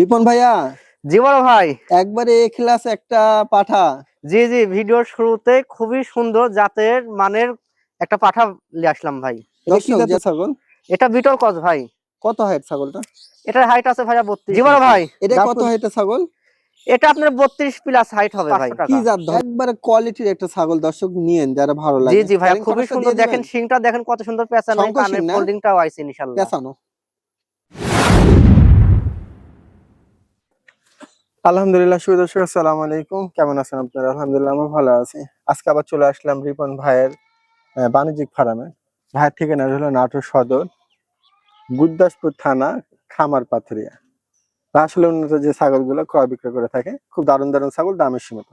রিপন ভাইয়া? জি বড় ভাই। একবারে এ ক্লাস একটা পাঠা। জি জি ভিডিওর শুরুতে খুবই সুন্দর জাতের মানের একটা পাঠা নিয়ে আসলাম ভাই। এটা ছাগল? এটা বিটল কস ভাই। কত হাইট ছাগলটা? এটার হাইট আছে ভাইয়া বত্রিশ। জি বড় ভাই। এটা কত হাইটের ছাগল? এটা আপনার বত্রিশ প্লাস হাইট হবে ভাই। কি জাত একবারে কোয়ালিটির একটা ছাগল দর্শক নিয়েন যারা ভালো লাগে। জি জি Carrying খুবই সুন্দর। দেখেন? শিংটা দেখেন কত সুন্দর পেঁচানো কানের ফোল্ডিংটাও আইছে ইনশাআল্লাহ পেছানো আলহামদুলিল্লাহ শুভ দর্শক আসসালামু আলাইকুম। কেমন আছেন আপনারা? আলহামদুলিল্লাহ আমি ভালো আছি। আজকে আবার চলে আসলাম রিপন ভাইয়ের বাণিজ্যিক ফার্মে। ভাইয়ের ঠিকানা হলো নাটোর সদর গুরদাসপুর থানা খামার পাথরিয়া। আসলে উন্নত যে ছাগলগুলো ক্রয় বিক্রয় করে থাকে খুব দারুণ দারুণ ছাগল দামের সীমিত।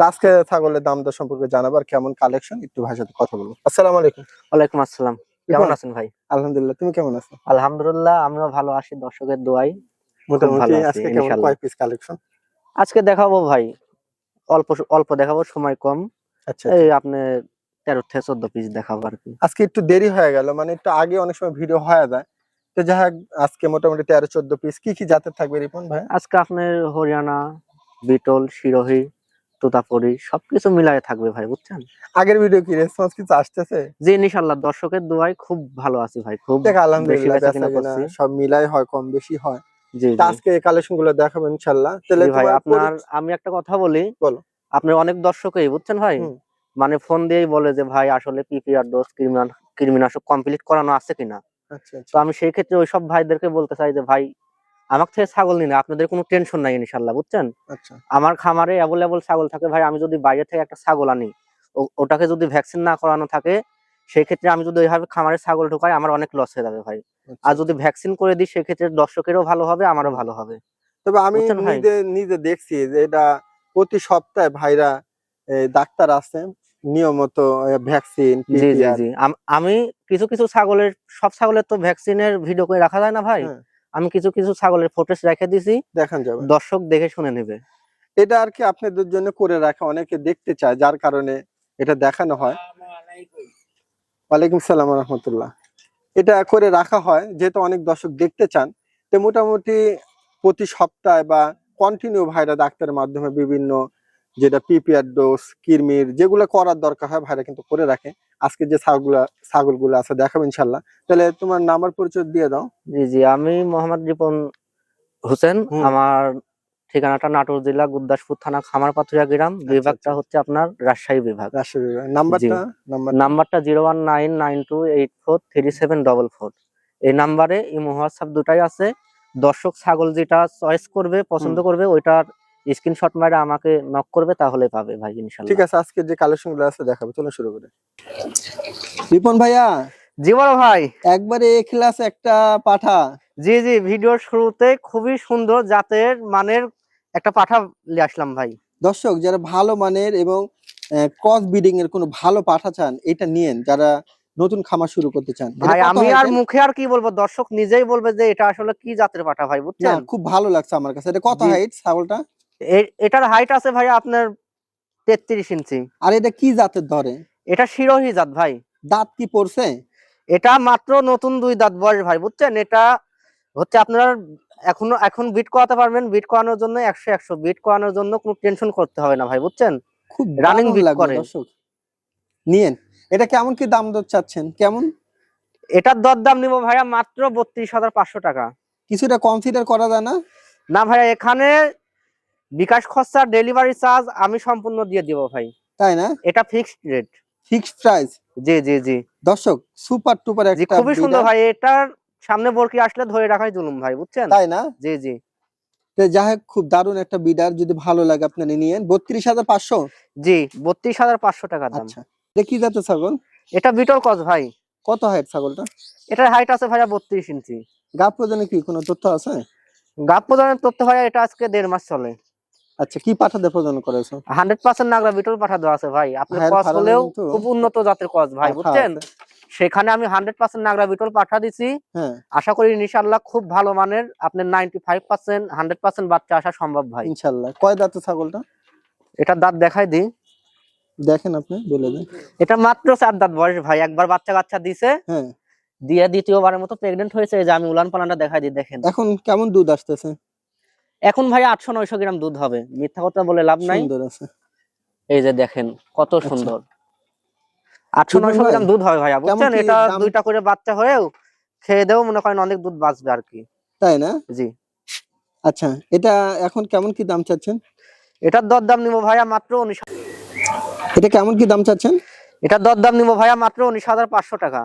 তো আজকে ছাগলের দাম দর সম্পর্কে জানাবার কেমন কালেকশন একটু ভাইয়ের সাথে কথা বলব। আসসালামু আলাইকুম। ওয়ালাইকুম আসসালাম। কেমন আছেন ভাই? আলহামদুলিল্লাহ তুমি কেমন আছো? আলহামদুলিল্লাহ আমিও ভালো আছি। দর্শকের দোয়াই। মোটামুটি আজকে কেমন? কয় পিস কালেকশন আজকে দেখাবো ভাই অল্প অল্প দেখাবো সময় কম। আচ্ছা এই আপনি তেরো থেকে চোদ্দ পিস দেখাবো আর কি। আজকে একটু দেরি হয়ে গেল মানে একটু আগে অনেক সময় ভিডিও হয়ে যায়। তো যাই আজকে মোটামুটি তেরো চোদ্দ পিস কি কি জাতের থাকবে রিপন ভাই? আজকে আপনার হরিয়ানা বিটল শিরোহী তোতাপুরি সবকিছু মিলায়ে থাকবে ভাই বুঝছেন? আগের ভিডিও কি রেসপন্স কিছু আসতেছে? জি ইনশাল্লাহ দর্শকের দোয়াই খুব ভালো আছি ভাই খুব দেখ আলহামদুলিল্লাহ। সব মিলাই হয় কম বেশি হয়। আজকে এই কালেকশনগুলো দেখাবো ইনশাল্লাহ তাহলে ভাই আপনার আমি একটা কথা বলি। বলো। আপনার অনেক দর্শকই বুঝছেন ভাই? মানে ফোন দিয়েই বলে যে ভাই আসলে পিপিআর ডোজ কৃমিনাশক কমপ্লিট করানো আছে কিনা? আচ্ছা আচ্ছা। তো আমি সেই ক্ষেত্রে ওই সব ভাইদেরকে বলতে চাই যে ভাই আমার থেকে ছাগল নিন আপনাদের কোনো টেনশন নাই ইনশাল্লাহ বুঝছেন? আচ্ছা। আমার খামারে অ্যাভেলেবল ছাগল থাকে ভাই আমি যদি বাইরে থেকে একটা ছাগল আনি ওটাকে যদি ভ্যাকসিন না করানো থাকে সেই ক্ষেত্রে আমি যদি ওইভাবে খামারে ছাগল ঢোকাই আমার অনেক লস হয়ে যাবে ভাই। আচ্ছা। আর যদি ভ্যাকসিন করে দিই সেক্ষেত্রে দর্শকেরও ভালো হবে আমারও ভালো হবে। তবে আমি নিজে নিজে দেখছি যে এটা প্রতি সপ্তাহে ভাইরা ডাক্তার আছে নিয়মিত ভ্যাকসিন জি জি জি। আমি কিছু কিছু ছাগলের সব ছাগলের তো ভ্যাকসিনের ভিডিও করে রাখা যায় না ভাই? হ্যাঁ। আমি কিছু কিছু ছাগলের ফুটেজ রেখে দিছি দেখান যাবে। দর্শক দেখে শুনে নেবে। এটা আর কি আপনাদের জন্য করে রাখা অনেকে দেখতে চায় যার কারণে এটা দেখানো হয়। ওয়ালাইকুম সালাম রহমতুল্লাহ। এটা করে রাখা হয় যেহেতু অনেক দর্শক দেখতে চান তো মোটামুটি প্রতি সপ্তাহে বা কন্টিনিউ ভাইরা ডাক্তারের মাধ্যমে বিভিন্ন যেটা পিপিআর ডোজ কিরমির যেগুলো করার দরকার হয় ভাইরা কিন্তু করে রাখে। আজকে যে ছাগলগুলা ছাগলগুলো আছে দেখাবো ইনশাল্লাহ তাহলে তোমার নাম্বার পরিচয় দিয়ে দাও। জি জি আমি মোহাম্মদ রিপন হোসেন। আমার ঠিকানাটা নাটোর জেলা গুরদাসপুর থানা খামার পাথুরিয়া গ্রাম বিভাগটা আচ্ছা। হচ্ছে আপনার রাজশাহী বিভাগ। রাজশাহী বিভাগ। নাম্বারটা? নাম্বারটা? Zero one nine nine two eight four three seven double four. এই নাম্বারে ইমো হোয়াটসঅ্যাপ দুটাই আছে। দর্শক ছাগল যেটা চয়েস করবে পছন্দ করবে ওইটার স্ক্রিনশট মারে আমাকে নক করবে তাহলে পাবে ভাই ইনশাল্লাহ। ঠিক আছে আজকে যে কালেকশনগুলো আছে দেখাবো চলো শুরু করে। রিপন ভাইয়া জি বড় ভাই। একবারে এ ক্লাস একটা পাঠা। জি জি ভিডিওর শুরুতে খুবই সুন্দর জাতের মানের একটা পাঠা নিয়ে আসলাম ভাই। দর্শক যারা ভালো মানের এবং ক্রস ব্রিডিং এর কোনো ভালো পাঠা চান এটা নিয়েন। যারা নতুন খামার শুরু করতে চান ভাই আমি আর মুখে আর কি বলব? দর্শক নিজেই বলবে যে এটা আসলে কি জাতের পাঠা ভাই বুঝছেন? খুব ভালো লাগছে আমার কাছে। এটা কত হাইট ছাগলটা? এটার হাইট আছে ভাই আপনার তেত্রিশ ইঞ্চি। আর এটা কি জাতের ধরে? এটা শিরোহী জাত ভাই। দাঁত কি পড়ছে? এটা মাত্র নতুন দুই দাঁত বয়স ভাই বুঝছেন? এটা হচ্ছে আপনার এখনও এখন বিট করাতে পারবেন বিট করানোর জন্য একশো একশো। বিট করানোর জন্য কোনো টেনশন করতে হবে না ভাই বুঝছেন? খুব beat লাগল করে। নিয়েন। এটা কেমন কি দাম দর চাচ্ছেন? কেমন? এটার দর দাম নিবো ভাইয়া মাত্র বত্রিশ হাজার পাঁচশো টাকা। কিছুটা কনসিডার করা যায় না? না ভাইয়া এখানে বিকাশ খরচা ডেলিভারি চার্জ আমি সম্পূর্ণ দিয়ে দিব ভাই। তাই না? এটা ফিক্সড রেট ফিক্সড প্রাইস জি জি জি। দর্শক সুপার টুপার একটা খুবই সুন্দর ভাই এটার সামনে বরকি আসলে ধরে রাখাই জুলুম ভাই বুঝছেন? তাই না? জি জি। যাই হোক খুব দারুণ একটা বিডার যদি ভালো লাগে আপনারা নিয়েন। বত্রিশ হাজার পাঁচশো? জি বত্রিশ হাজার পাঁচশো টাকা দাম। আচ্ছা। এটা কি জাতের ছাগল? এটা বিটল কস ভাই। কত হাইট ছাগলটা? এটার হাইট আছে ভাইয়া বত্রিশ ইঞ্চি। গাপ প্রদানে কি কোনো তথ্য আছে? গাপ প্রদানের তথ্য ভাইয়া এটা আজকে দেড় মাস চলে। আচ্ছা কি পাঠাতে প্রদান করেছ? হান্ড্রেড পার্সেন্ট নাগরা বিটল পাঠা দেওয়া আছে ভাই। ভাইয়ের কস হলেও খুব উন্নত জাতের কস ভাই বুঝছেন? সেখানে আমি হান্ড্রেড পার্সেন্ট নাগরা বিটল পাঠা দিছি। হ্যাঁ। আশা করি ইনশাল্লাহ খুব ভালো মানের আপনার ninety five percent hundred percent বাচ্চা আসা সম্ভব ভাই। ইনশাল্লাহ কয় দাঁতের ছাগলটা? এটা দাঁত দেখাই দিই। দেখেন আপনি বলে দেন। এটা মাত্র চার দাঁত বয়স ভাই একবার বাচ্চা কাচ্চা দিছে। হ্যাঁ। দিয়ে দ্বিতীয়বারের মতো প্রেগনেন্ট হয়েছে এই যে আমি উলান পালানটা দেখাই দিই দেখেন। এখন কেমন দুধ আসতেছে? এখন ভাই আটশো নয়শো গ্রাম দুধ হবে। মিথ্যা কথা বলে লাভ নাই। এই যে দেখেন কত সুন্দর। আটশো নয়শো গ্রাম দুধ হবে ভাইয়া বুঝছেন? এটা দুইটা করে বাচ্চা হয়েও খেয়ে দেও মনে করেন অনেক দুধ বাঁচবে আর কি। তাই না? জি। আচ্ছা এটা এখন কেমন কি দাম চাচ্ছেন? এটার দর দাম নিবো ভাইয়া মাত্র উনিশ এটা কেমন কি দাম চাচ্ছেন? এটার দর দাম নিবো ভাইয়া মাত্র উনিশ হাজার পাঁচশো টাকা।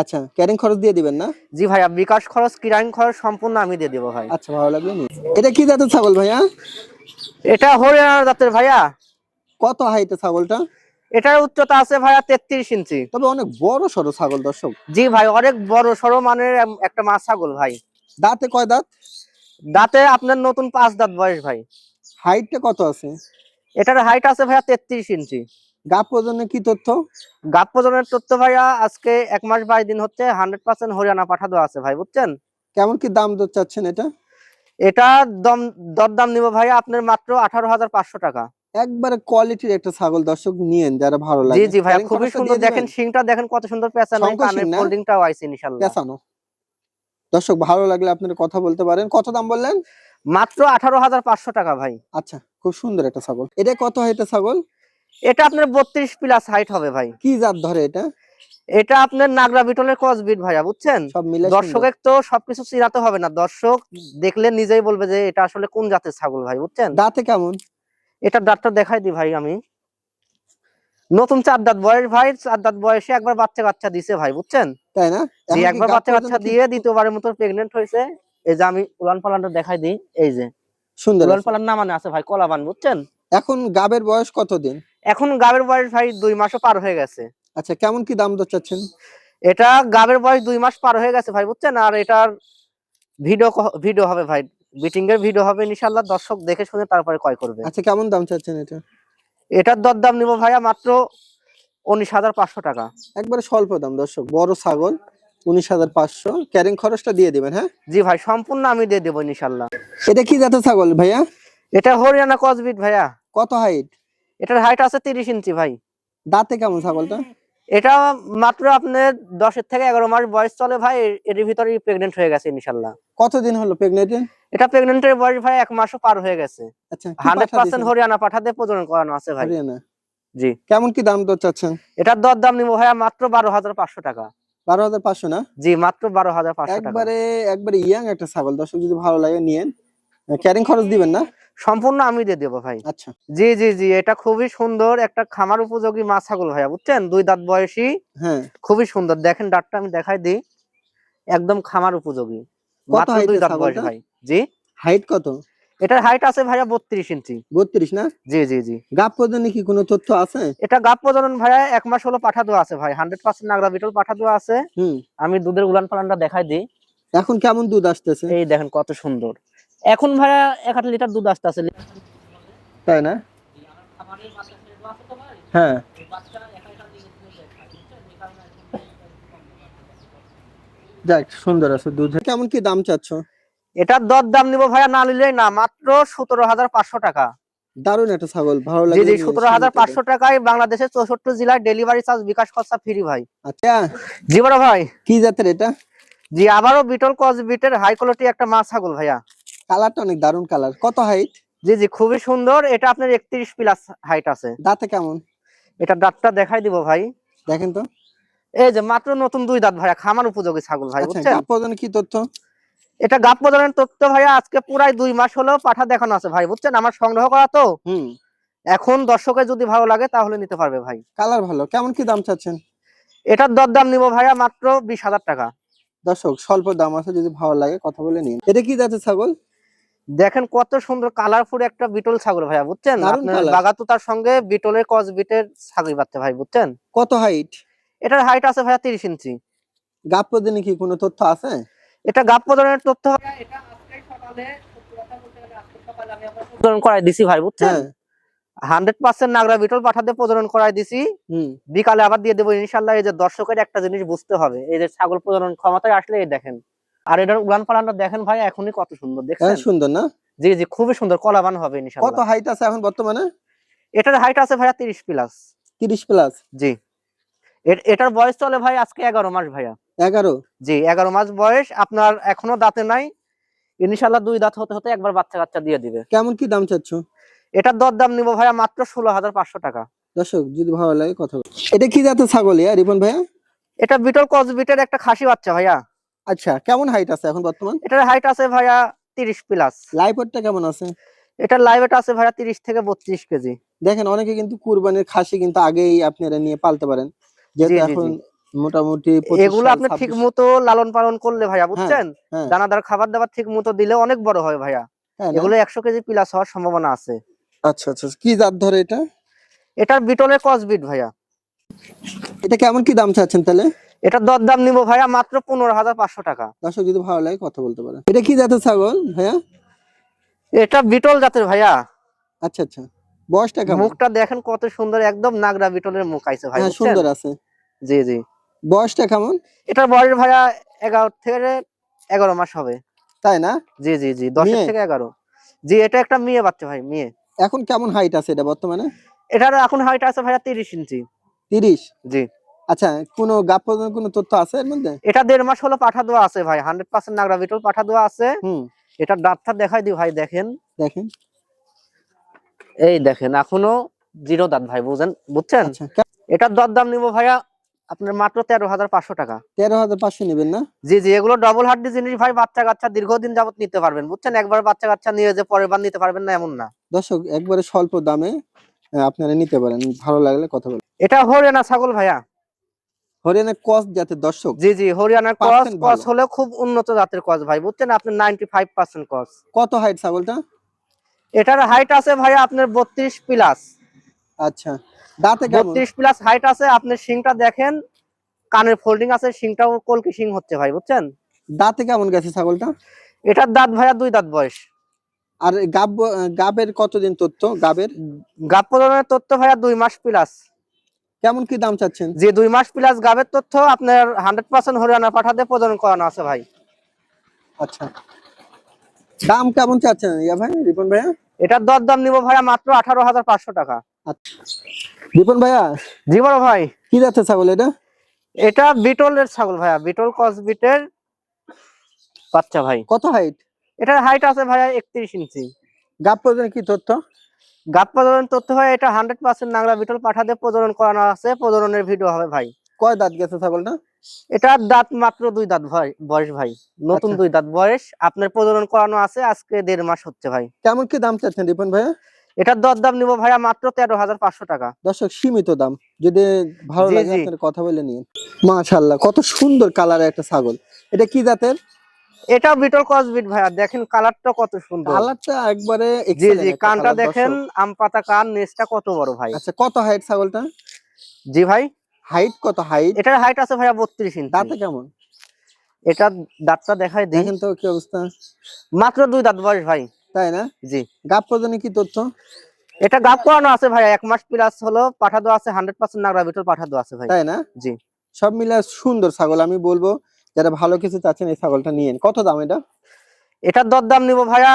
আচ্ছা ক্যারিং খরচ দিয়ে দিবেন না? জি ভাইয়া বিকাশ খরচ কিরাইন খরচ সম্পূর্ণ আমি দিয়ে দেবো ভাই। আচ্ছা ভালো লাগল এটা কি জাতের ছাগল ভাইয়া? এটা হরিয়ানার জাতের ভাইয়া। কত হাইটে ছাগলটা? এটার উচ্চতা আছে ভাইয়া তেত্রিশ ইঞ্চি। তবে অনেক বড় সড়ো ছাগল দর্শক। জি ভাই অনেক বড় সড়ো মানের একটা মাছ ছাগল ভাই। দাঁতে কয় দাঁত? দাঁতে আপনার নতুন পাঁচ দাঁত বয়স ভাই। হাইটটা কত আছে? এটার হাইট আছে ভাইয়া তেত্রিশ ইঞ্চি। গাপ কি তথ্য? গাপ প্রজনের তথ্য ভাইয়া আজকে এক মাস বাইশ দিন হচ্ছে হান্ড্রেড পার্সেন্ট হরিয়ানা পাঠা দেওয়া আছে ভাই বুঝছেন? কেমন কি দাম দর চাচ্ছেন এটা? এটা দম নিবো ভাইয়া আপনার মাত্র আঠারো হাজার পাঁচশো টাকা। একবারে কোয়ালিটির একটা ছাগল দর্শক নিয়েন যারা ভালো লাগে। জি ভাইয়া খুবই সুন্দর। দেখেন? শিংটা দেখেন কত সুন্দর পেঁচানো শঙ্কর কানের শিং না? ফোল্ডিংটাও আইছে ইনশাল্লাহ পেঁচানো। দর্শক ভালো লাগলে আপনারা কথা বলতে পারেন। কত দাম বললেন? মাত্র আঠারো হাজার পাঁচশো টাকা ভাই। আচ্ছা খুব সুন্দর একটা ছাগল। এটা কত হাইটে ছাগল? এটা আপনার বত্রিশ প্লাস হাইট হবে ভাই। কি জাত ধরে এটা? এটা আপনার নাগরা বিটলের কসবিট ভাইয়া বুঝছেন? দর্শকের তো সবকিছু চিরাতে হবে না। দর্শক দেখলে নিজেই বলবে যে এটা আসলে কোন জাতের ছাগল ভাই বুঝছেন। দাঁতে কেমন? এটা দাঁতটা দেখাই দি ভাই আমি। নতুন চার দাঁত বয়স ভাই চার দাঁত বয়সে একবার বাচ্চা কাচ্চা দিছে ভাই বুঝছেন? তাই না? একবার বাচ্চা কাচ্চা দিয়ে দ্বিতীয়বারের মতো প্রেগনেন্ট হয়েছে। এই যে আমি উলান পালানটা দেখাই দিই এই যে। সুন্দর উলান। পালান নামানে আছে ভাই কলাবান বুঝছেন? এখন গাবের বয়স কতদিন? এখন গাবের বয়স ভাই দুই মাসও পার হয়ে গেছে। আচ্ছা কেমন কি দাম দর চাচ্ছেন? এটা গাবের বয়স দুই মাস পার হয়ে গেছে ভাই বুঝছেন? আর এটার ভিডিও ভিডিও হবে ভাই বিটিং এর ভিডিও হবে ইনশাল্লাহ দর্শক দেখে শুনে তারপরে ক্রয় করবে। আচ্ছা কেমন দাম চাচ্ছেন এটা? এটার দর দাম নিব ভাইয়া মাত্র উনিশ হাজার পাঁচশো টাকা। একবারে স্বল্প দাম দর্শক। বড় ছাগল উনিশ হাজার পাঁচশো। ক্যারিং খরচটা দিয়ে দিবেন হ্যাঁ? জি ভাই সম্পূর্ণ আমি দিয়ে দেবো ইনশাল্লাহ এটা কি জাতের ছাগল ভাইয়া? এটা হরিয়ানা কসবিট ভাইয়া। কত হাইট এটার হাইট আছে তিরিশ ইঞ্চি ভাই। দাঁতে কেমন ছাগলটা এটা মাত্র আপনার দশের থেকে এগারো মাস বয়স চলে ভাই এর- ভিতরে প্রেগনেন্ট হয়ে গেছে ইনশাল্লাহ। কতদিন হলো প্রেগনেন্ট এটা প্রেগনেন্টের বয়স ভাই এক মাসও পার হয়ে গেছে। আচ্ছা হান্ড্রেড পাঠা পার্সেন্ট? হরিয়ানা পাঠাতে প্রজনন করানো আছে ভাই। জি। কেমন কি দাম দর চাচ্ছেন? এটার দর দাম নিবো ভাইয়া মাত্র বারো হাজার পাঁচশো টাকা। বারো হাজার পাঁচশো না? জি মাত্র বারো হাজার পাঁচশো একবারে একবারে ইয়াং একটা ছাগল দর্শক যদি ভালো লাগে নিয়েন। ক্যারিং খরচ দিবেন না? সম্পূর্ণ আমি দিয়ে দেবো ভাই। আচ্ছা। জি জি জি এটা খুবই সুন্দর একটা খামার উপযোগী মাছ ছাগল ভাইয়া বুঝছেন? দুই দাঁত বয়সী হ্যাঁ। খুবই সুন্দর। দেখেন দাঁতটা আমি দেখাই দিই। একদম খামার উপযোগী। কত দুই দাঁত বয়স ভাই। জি? হাইট কত? এটার হাইট আছে ভাইয়া বত্রিশ ইঞ্চি। বত্রিশ না? জি জি জি। গাপ পর্যন্ত কি কোনো তথ্য আছে? এটা গাপ প্রজনন ভাইয়া এক মাস হলো পাঠা দেওয়া আছে ভাই। হান্ড্রেড পার্সেন্ট নাগরা বিটল পাঠা দেওয়া আছে। হুম। আমি দুধের উলান পালানটা দেখাই দিই। এখন কেমন দুধ আসতেছে? এই দেখেন কত সুন্দর। এখন ভাইয়া এক আট লিটার দুধ আসতে আছে তাই না? হ্যাঁ। যাক সুন্দর আছে দুধ। কেমন কি দাম চাচ্ছ? এটার দর দাম নিবো ভাইয়া না নিলেই না মাত্র সতেরো হাজার পাঁচশো টাকা। দারুণ একটা ছাগল ভালো লাগে জি সতেরো হাজার পাঁচশো টাকায় বাংলাদেশের চৌষট্টি জেলায় ডেলিভারি চার্জ বিকাশ খরচা ফ্রি ভাই। আচ্ছা। জি বড় ভাই। কি জাতের এটা? জি আবারও বিটল কস বিটের হাই কোয়ালিটি একটা মাছ ছাগল ভাইয়া। কালারটা অনেক দারুণ কালার কত হাইট জি জি খুবই সুন্দর। এটা আপনার একত্রিশ প্লাস হাইট আছে। দাঁতে কেমন? এটা দাঁতটা দেখাই দিব ভাই। দেখেন তো। এই যে মাত্র নতুন দুই দাঁত ভাইয়া খামার উপযোগী ছাগল ভাই আচ্ছা বুঝছেন? গাপ কি তথ্য? এটা গাপ প্রদানের তথ্য ভাইয়া আজকে পুরাই দুই মাস হলো পাঠা দেখানো আছে ভাই বুঝছেন? আমার সংগ্রহ করা তো। হুম। এখন দর্শকের যদি ভালো লাগে তাহলে নিতে পারবে ভাই। কালার ভালো। কেমন কি দাম চাচ্ছেন? এটার দর দাম নিবো ভাইয়া মাত্র বিশ হাজার টাকা। দর্শক স্বল্প দাম আছে যদি ভালো লাগে কথা বলে নিন। এটা কি জাতের ছাগল? দেখেন কত সুন্দর কালারফুল একটা বিটল ছাগল ভাইয়া বুঝছেন? আপনার colour। সঙ্গে বিটলের কস বিটের ছাগল বাচ্চা ভাই বুঝছেন? কত হাইট এটার হাইট আছে ভাইয়া তিরিশ ইঞ্চি। গাপ পর্যন্ত কি কোনো তথ্য আছে? এটা গাপ প্রদানের তথ্য এটা আজকে সকালে প্রজনন করাই দিছি ভাই বুঝছেন? হ্যাঁ। হান্ড্রেড পার্সেন্ট নাগরা বিটল পাঠাতে প্রজনন করাই দিছি। হুম। বিকালে আবার দিয়ে দেবো ইনশাল্লাহ এই যে দর্শকের একটা জিনিস বুঝতে হবে। এই যে ছাগল প্রজনন ক্ষমতায় আসলে এই দেখেন আর এটার উড়ান পালানটা দেখেন ভাই এখনই কত সুন্দর হ্যাঁ দেখছেন? সুন্দর না? জি জি খুবই সুন্দর কলাবান হবে কত হাইট আছে এখন বর্তমানে? এটার হাইট আছে ভাইয়া তিরিশ প্লাস তিরিশ প্লাস জি। এটার বয়স চলে ভাই আজকে এগারো মাস ভাইয়া। এগারো? জি এগারো মাস বয়স আপনার এখনও দাঁতে নাই। ইনশাল্লাহ দুই দাঁত হতে হতে একবার বাচ্চা কাচ্চা দিয়ে দিবে। কেমন কি দাম চাচ্ছ? এটার দর দাম নিবো ভাইয়া মাত্র ষোলো হাজার পাঁচশো টাকা। দর্শক যদি ভালো লাগে কথা এটা কি জাতের ছাগল ইয়া রিপন ভাইয়া? এটা বিটল কসবিটের একটা খাসি বাচ্চা ভাইয়া। আচ্ছা কেমন হাইট আছে এখন বর্তমান? এটার হাইট আছে ভাইয়া তিরিশ প্লাস লাইফটা কেমন আছে? এটার এটা আছে ভাইয়া তিরিশ থেকে বত্রিশ কেজি। দেখেন অনেকে কিন্তু কুরবানির খাসি কিন্তু আগেই আপনারা নিয়ে পালতে পারেন। যেহেতু এখন মোটামুটি এগুলো আপনি 26 ঠিক মতো লালন পালন করলে ভাইয়া বুঝছেন? হ্যাঁ। দানাদার খাবার দাবার ঠিক মতো দিলে অনেক বড় হয় ভাইয়া। হ্যাঁ এগুলো একশো কেজি প্লাস হওয়ার সম্ভাবনা আছে। আচ্ছা আচ্ছা কি জাত ধরে এটা? এটার বিটলের কসবিট ভাইয়া। এটা কেমন কি দাম চাচ্ছেন তাহলে? এটার দর দাম নিবো ভাইয়া মাত্র পনেরো হাজার পাঁচশো টাকা। দর্শক যদি ভালো লাগে কথা বলতে পারেন। এটা কি জাতের ছাগল ভাইয়া? এটা বিটল জাতের ভাইয়া। আচ্ছা আচ্ছা। বয়সটা কেমন? মুখটা দেখেন কত সুন্দর একদম নাগরা বিটলের মুখ আইছে ভাই হ্যাঁ বুঝছেন? সুন্দর আছে। জি জি। বয়সটা কেমন? এটার বয়স ভাইয়া এগারো থেকে এগারো মাস হবে। তাই না? জি জি জি দশের মেয়ে? থেকে এগারো। জি এটা একটা মেয়ে বাচ্চা ভাই মেয়ে। এখন কেমন হাইট আছে এটা বর্তমানে? এটার এখন হাইট আছে ভাইয়া তিরিশ ইঞ্চি। তিরিশ? জি। আচ্ছা কোনো গাপ পর্যন্ত কোনো তথ্য আছে এর মধ্যে? এটা দেড় মাস হলো পাঠা দেওয়া আছে ভাই হান্ড্রেড পার্সেন্ট নাগরা বিটল পাঠা দেওয়া আছে। এটা ডাক্তার দেখাই দি ভাই দেখেন। দেখেন। এই দেখেন এখনও জিরো দাঁত ভাই বুঝেন বুঝছেন? আচ্ছা এটার দর দাম নিবো ভাইয়া আপনার মাত্র তেরো হাজার পাঁচশো টাকা। তেরো হাজার পাঁচশো নেবেন না? জি জি এগুলো ডবল হাড্ডি জিনিস ভাই বাচ্চা কাচ্চা দীর্ঘদিন যাবত নিতে পারবেন বুঝছেন? একবার বাচ্চা কাচ্চা নিয়ে যে পরের বার নিতে পারবেন না এমন না। দর্শক একবারে স্বল্প দামে আপনারা নিতে পারেন ভালো লাগলে কথা বলেন এটা হরিয়ানা ছাগল ভাইয়া। হরিয়ানা কস জাতের দর্শক। জি জি হরিয়ানার কস কস হলে খুব উন্নত জাতের কস ভাই বুঝছেন? আপনি নাইনটি ফাইভ পার্সেন্ট কস। কত হাইট ছাগলটা? এটার হাইট আছে ভাইয়া আপনার বত্রিশ প্লাস আচ্ছা দাঁতে কেমন? বত্রিশ প্লাস হাইট আছে আপনি শিংটা দেখেন কানের ফোল্ডিং আছে শিংটাও কলকি শিং হচ্ছে ভাই বুঝছেন? দাঁতে কেমন গেছে ছাগলটা? এটার দাঁত ভাইয়া দুই দাঁত বয়স। আর গাব গাবের কতদিন তথ্য গাবের? গাব প্রজননের তথ্য ভাইয়া দুই মাস প্লাস কেমন কি দাম চাচ্ছেন? যে দুই মাস প্লাস গাবের তথ্য আপনার হান্ড্রেড পার্সেন্ট হরিয়ানা পাঠাতে প্রজনন করানো আছে ভাই। আচ্ছা। দাম কেমন চাচ্ছেন ইয়া ভাই রিপন ভাইয়া? এটার দর দাম নিবো ভাইয়া মাত্র আঠারো হাজার পাঁচশো টাকা। রিপন ভাইয়া? জি বড় ভাই। কি জাতের ছাগল এটা? এটা বিটলের ছাগল ভাইয়া বিটল কস বিটের বাচ্চা ভাই। কত হাইট এটার হাইট আছে ভাইয়া একত্রিশ ইঞ্চি। গাব পর্যন্ত কি তথ্য? গাপ প্রজনন তথ্য হয় এটা হান্ড্রেড পার্সেন্ট নাংলা বিটল পাঠাতে প্রজনন করানো আছে প্রজননের ভিডিও হবে ভাই। কয় দাঁত গেছে ছাগলটা? এটার দাঁত মাত্র দুই দাঁত ভাই বয়স ভাই। নতুন আচ্ছা। দুই দাঁত বয়স আপনার প্রজনন করানো আছে আজকে দেড় মাস হচ্ছে ভাই। কেমন কি দাম চাচ্ছেন রিপন ভাইয়া? এটার দর দাম নিবো ভাইয়া মাত্র তেরো হাজার পাঁচশো টাকা। দর্শক সীমিত দাম। যদি ভালো লাগে। কথা বলে নিন। মাশাআল্লাহ কত সুন্দর কালারের একটা ছাগল। এটা কি জাতের? এটাও বিটল কস বিট ভাইয়া দেখেন কালারটা কত সুন্দর। কালারটা একবারে জি জি কানটা দেখেন আম পাতা কান নেসটা কত বড় ভাই। আচ্ছা কত হাইট ছাগলটা? জি ভাই। হাইট কত হাইট এটার হাইট আছে ভাইয়া বত্রিশ ইঞ্চি। দাঁতে কেমন? এটা দাঁতটা দেখাই দিই। দেখেন তো কি অবস্থা। মাত্র দুই দাঁত বয়স ভাই। তাই না? জি। গাব পর্যন্ত কি তথ্য? এটা গাপ করানো আছে ভাই এক মাস প্লাস হলো পাঠা দেওয়া আছে হান্ড্রেড পার্সেন্ট নাগরা বিটল পাঠা দেওয়া আছে ভাই। তাই না? জি। সব মিলে সুন্দর ছাগল আমি বলব যারা ভালো কিছু চাচ্ছেন এই ছাগলটা নিয়েন কত দাম এটা? এটার দর দাম নিবো ভাইয়া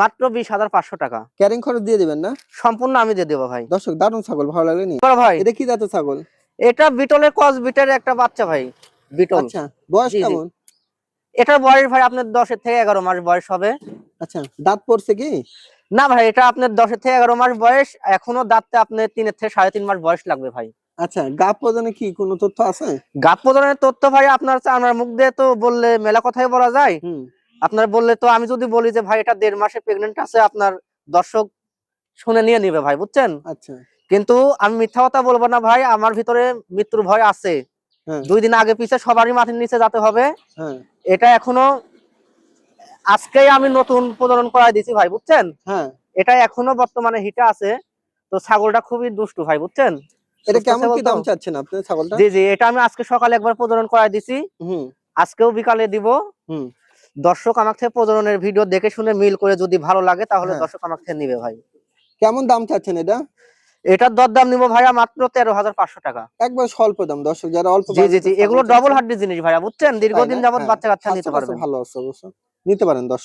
মাত্র বিশ হাজার পাঁচশো টাকা। ক্যারিং খরচ দিয়ে দিবেন না? সম্পূর্ণ আমি দিয়ে দেবো ভাই। দর্শক দারুণ ছাগল ভালো লাগলে বড় ভাই। এটা কি জাতের ছাগল? এটা বিটলের কস বিটের একটা বাচ্চা ভাই। বিটল। আচ্ছা বয়স। কেমন? এটার বয়স ভাই আপনার দশের থেকে এগারো মাস বয়স হবে। আচ্ছা দাঁত পড়ছে কি? না ভাই এটা আপনার দশের থেকে এগারো মাস বয়স। এখনও দাঁততে আপনার তিনের থেকে সাড়ে তিন মাস বয়স লাগবে ভাই। আচ্ছা গাব পর্যন্ত কি কোনো তথ্য আছে? গাপ প্রদানের তথ্য ভাই আপনার আমার মুখ দিয়ে তো বললে মেলা কথাই বলা যায়। আপনার বললে তো আমি যদি বলি যে ভাই এটা দেড় মাসে প্রেগনেন্ট আছে আপনার দর্শক শুনে নিয়ে নিবে ভাই বুঝছেন? আচ্ছা। কিন্তু আমি মিথ্যা কথা বলব না ভাই আমার ভিতরে মৃত্যুর ভয় আছে। হ্যাঁ। দুই দিন আগে পিছে সবারই মাটির নিচে যেতে হবে। হ্যাঁ। এটা এখনও আজকেই আমি নতুন প্রজনন করাই দিছি ভাই বুঝছেন? হ্যাঁ। এটা এখনও বর্তমানে হিটে আছে। তো ছাগলটা খুবই দুষ্টু ভাই বুঝছেন? এটা কেমন কি দাম চাচ্ছেন আপনি ছাগলটা? জি জি এটা আমি আজকে সকালে একবার প্রজনন করাই দিছি। হুম। আজকেও বিকালে দিব। হুম। দর্শক আমার থেকে প্রজননের ভিডিও দেখে শুনে মিল করে যদি ভালো লাগে তাহলে হ্যাঁ। দর্শক আমার থেকে নিবে ভাই। কেমন দাম চাচ্ছেন এটা? এটার দরদাম নিবো ভাইয়া মাত্র তেরো হাজার পাঁচশো টাকা। একবার স্বল্প দাম দর্শক যারা অল্প জি জি জি এগুলো ডবল জিনিস ভাইয়া বুঝছেন? দীর্ঘদিন না? যাবত হ্যাঁ, বাচ্চা কাচ্চা নিতে পারবেন। ভালো আছে অবশ্য। নিতে পারেন দর্শক।